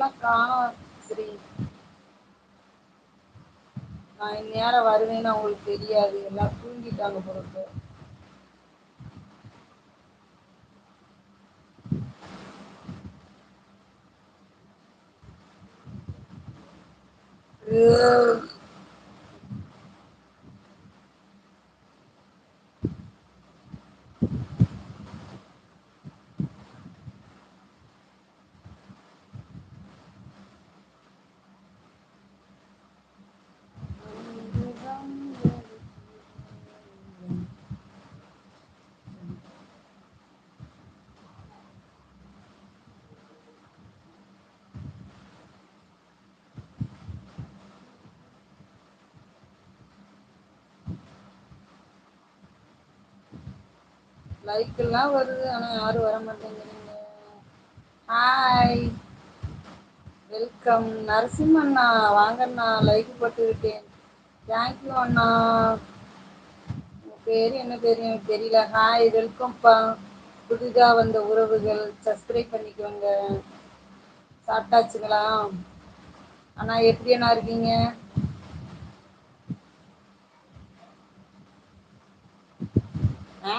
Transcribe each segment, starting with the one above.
சொன்னக்கா சரி. நான் ஸ்ரீ வருவேன்னு அவங்களுக்கு தெரியாது. எல்லாம் தூங்கிட்டாங்க போலருக்கு லைக்கெல்லாம் வருது ஆனா வர மாட்டேங்கிறீங்க ஹாய் வெல்கம் நரசிம்மண்ணா வாங்கண்ணா லைக் போட்டு விட்டேன். தேங்க்யூ அண்ணா. உங்க பேரு என்ன பேர் எனக்கு தெரியல. ஹாய் வெல்கம்ப்பா புதிதாக வந்த உறவுகள். சப்ஸ்கிரைப் பண்ணிக்கோங்க. சாப்பிட்டாச்சுங்களா? அண்ணா எப்படி அண்ணா இருக்கீங்க ஆ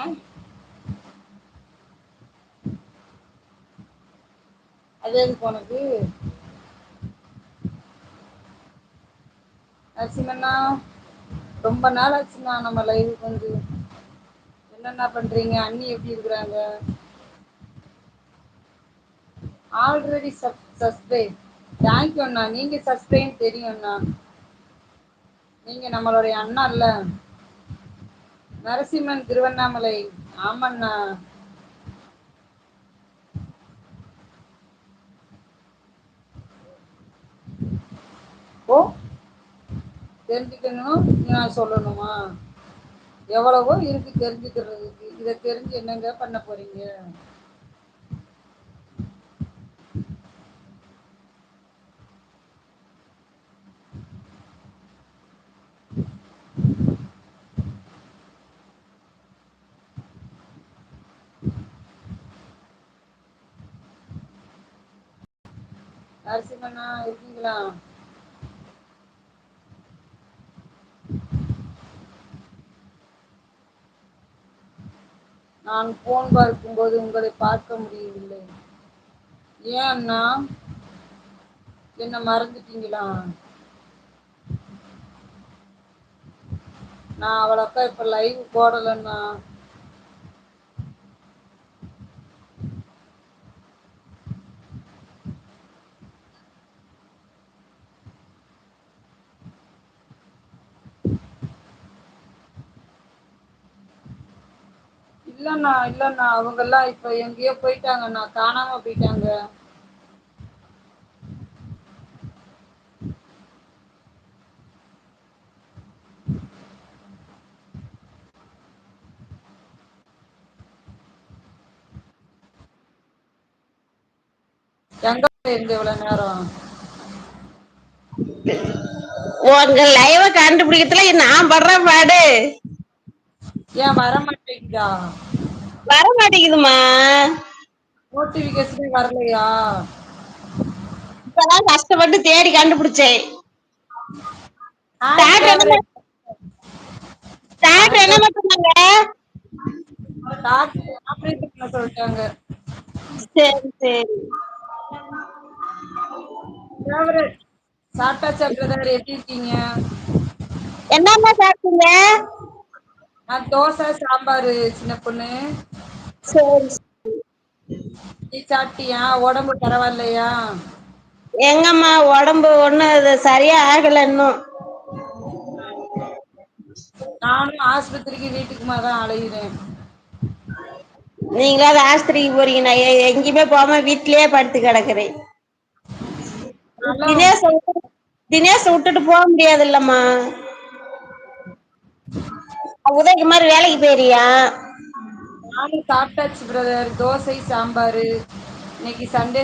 அது எதுக்கு உனக்கு நரசிம்மண்ணா ரொம்ப நாள் ஆச்சுண்ணா நம்ம லைவுக்கு வந்து. என்னென்ன பண்றீங்க? அண்ணி எப்படி இருக்கிறாங்க? Already sub subscribe thank you அண்ணா. நீங்க சஸ்கிரைப்னு தெரியும்ண்ணா நீங்க நம்மளுடைய அண்ணால்ல நரசிம்மன் திருவண்ணாமலை. ஆமாண்ணா. ஓ தெரிஞ்சுக்கணும்னு நான் சொல்லணுமா? எவ்வளவோ இருக்கு தெரிஞ்சுக்கிறதுக்கு. இத தெரிஞ்சு என்னங்க பண்ண போறீங்க? நரசிம்மண்ணா இருக்கீங்களா? நான் போன் பார்க்கும்போது உங்களை பார்க்க முடியவில்லை. ஏன் அண்ணா? என்ன மறந்துட்டீங்களா? நான் அவ்வளோக்கா இப்ப லைவ் போடலண்ணா. இல்லண்ணா இல்லண்ணா. அவங்கல்லா இப்ப எங்கேயோ போயிட்டாங்கண்ணா காணாம போயிட்டாங்க. எங்க இருந்து இவ்வளவு நேரம்? உங்க லைவ கண்டுபிடிக்கிறதுல நான் படுற பாடு. ஏ வரமாட்டேங்குதா? வரமாட்டேங்குதுமா நோட்டிபிகேசனே வரலையா? இப்பதா கஷ்டப்பட்டு தேடி கண்டுபிடிச்சே ஹாய் ஃபேவரட் டாக்டர் என்னமா சொன்னாங்க டாக்டர் ஆப்ரேஷன் பண்ண சொல்லிட்டாங்க. சேரி சேரி. ஃபேவரட் சாப்ட்டாச்சா பிரதர் எப்டி இருக்கீங்க? என்னமா சாப்ட்டீங்க தோச சாம்பாரு சின்ன பொண்ணு. சேரி நீ சாப்ட்டியா ஒடம்பு பரவால்லையா எங்கம்மா ஒடம்பு ஒண்ணு இது சரியா ஆகல இன்னு நானு ஆஸ்பத்திரிக்கு வீட்டுக்குமாதா அலையுறே நீங்களாது ஆஸ்பத்திரிக்கு போறீங்க? நா எ எங்கேயுமே போகாம வீட்லயே படுத்து கெடக்குறே தினேஷ வுட்டுட்டு தினேஷ வுட்டுட்டு போ முடியாதுல்லம்மா. உதயகுமார் வேலைக்கு போய்ரியா நானும் சாப்பிட்டாச்சு பிரதர் தோசை சாம்பார். இன்னைக்கு சண்டே